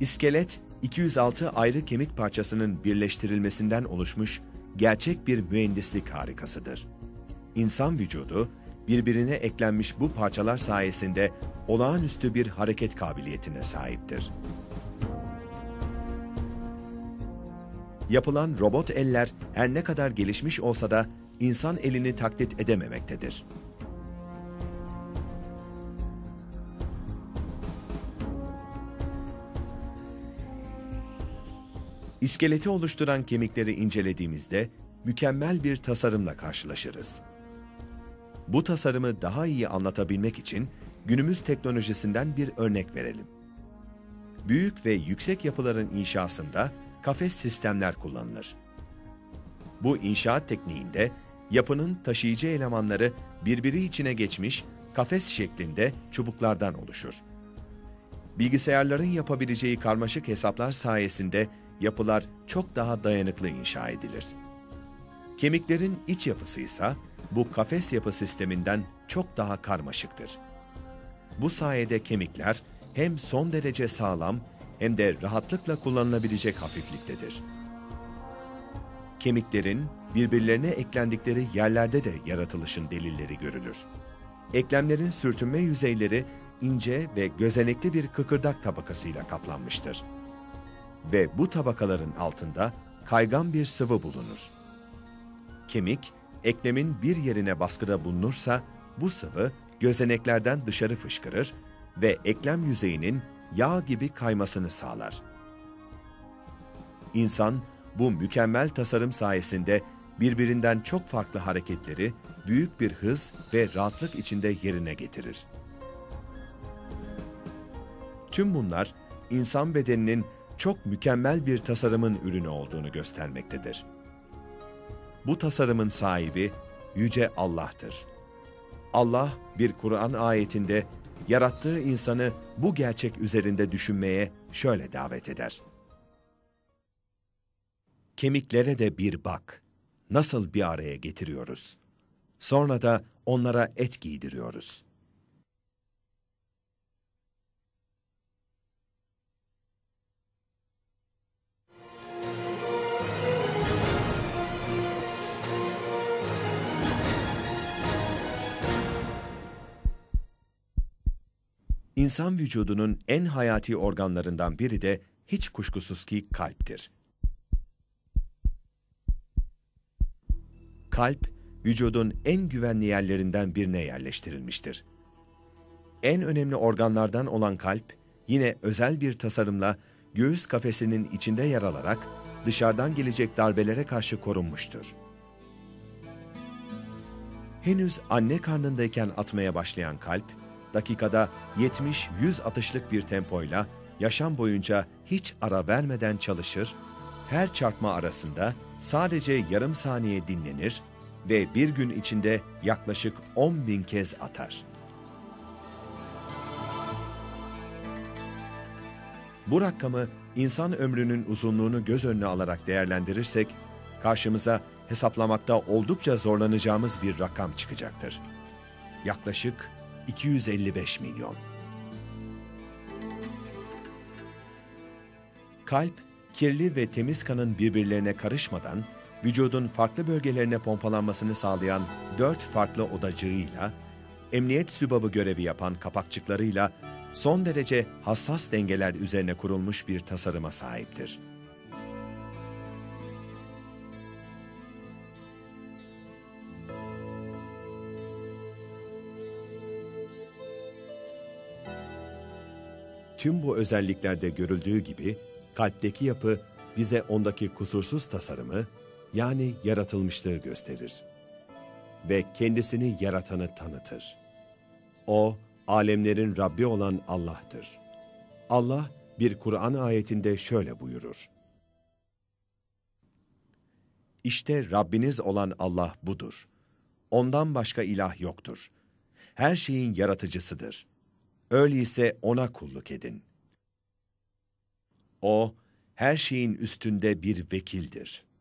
İskelet, 206 ayrı kemik parçasının birleştirilmesinden oluşmuş gerçek bir mühendislik harikasıdır. İnsan vücudu, birbirine eklenmiş bu parçalar sayesinde olağanüstü bir hareket kabiliyetine sahiptir. Yapılan robot eller her ne kadar gelişmiş olsa da insan elini taklit edememektedir. İskeleti oluşturan kemikleri incelediğimizde mükemmel bir tasarımla karşılaşırız. Bu tasarımı daha iyi anlatabilmek için günümüz teknolojisinden bir örnek verelim. Büyük ve yüksek yapıların inşasında kafes sistemler kullanılır. Bu inşaat tekniğinde yapının taşıyıcı elemanları birbiri içine geçmiş kafes şeklinde çubuklardan oluşur. Bilgisayarların yapabileceği karmaşık hesaplar sayesinde yapılar çok daha dayanıklı inşa edilir. Kemiklerin iç yapısı ise bu kafes yapı sisteminden çok daha karmaşıktır. Bu sayede kemikler hem son derece sağlam hem de rahatlıkla kullanılabilecek hafifliktedir. Kemiklerin birbirlerine eklendikleri yerlerde de yaratılışın delilleri görülür. Eklemlerin sürtünme yüzeyleri ince ve gözenekli bir kıkırdak tabakasıyla kaplanmıştır. Ve bu tabakaların altında kaygan bir sıvı bulunur. Kemik, eklemin bir yerine baskıda bulunursa bu sıvı gözeneklerden dışarı fışkırır ve eklem yüzeyinin yağ gibi kaymasını sağlar. İnsan bu mükemmel tasarım sayesinde birbirinden çok farklı hareketleri büyük bir hız ve rahatlık içinde yerine getirir. Tüm bunlar insan bedeninin çok mükemmel bir tasarımın ürünü olduğunu göstermektedir. Bu tasarımın sahibi Yüce Allah'tır. Allah bir Kur'an ayetinde yarattığı insanı bu gerçek üzerinde düşünmeye şöyle davet eder. Kemiklere de bir bak. Nasıl bir araya getiriyoruz. Sonra da onlara et giydiriyoruz. İnsan vücudunun en hayati organlarından biri de hiç kuşkusuz ki kalptir. Kalp, vücudun en güvenli yerlerinden birine yerleştirilmiştir. En önemli organlardan olan kalp, yine özel bir tasarımla göğüs kafesinin içinde yer alarak dışarıdan gelecek darbelere karşı korunmuştur. Henüz anne karnındayken atmaya başlayan kalp, dakikada 70-100 atışlık bir tempoyla yaşam boyunca hiç ara vermeden çalışır, her çarpma arasında sadece yarım saniye dinlenir ve bir gün içinde yaklaşık 10 bin kez atar. Bu rakamı insan ömrünün uzunluğunu göz önüne alarak değerlendirirsek, karşımıza hesaplamakta oldukça zorlanacağımız bir rakam çıkacaktır. Yaklaşık 255 milyon. Kalp, kirli ve temiz kanın birbirlerine karışmadan vücudun farklı bölgelerine pompalanmasını sağlayan dört farklı odacığıyla, emniyet sübabı görevi yapan kapakçıklarıyla son derece hassas dengeler üzerine kurulmuş bir tasarıma sahiptir. Tüm bu özelliklerde görüldüğü gibi kalpteki yapı bize ondaki kusursuz tasarımı yani yaratılmışlığı gösterir ve kendisini yaratanı tanıtır. O, alemlerin Rabbi olan Allah'tır. Allah bir Kur'an ayetinde şöyle buyurur. İşte Rabbiniz olan Allah budur. Ondan başka ilah yoktur. Her şeyin yaratıcısıdır. Öyleyse O'na kulluk edin. O, her şeyin üstünde bir vekildir.''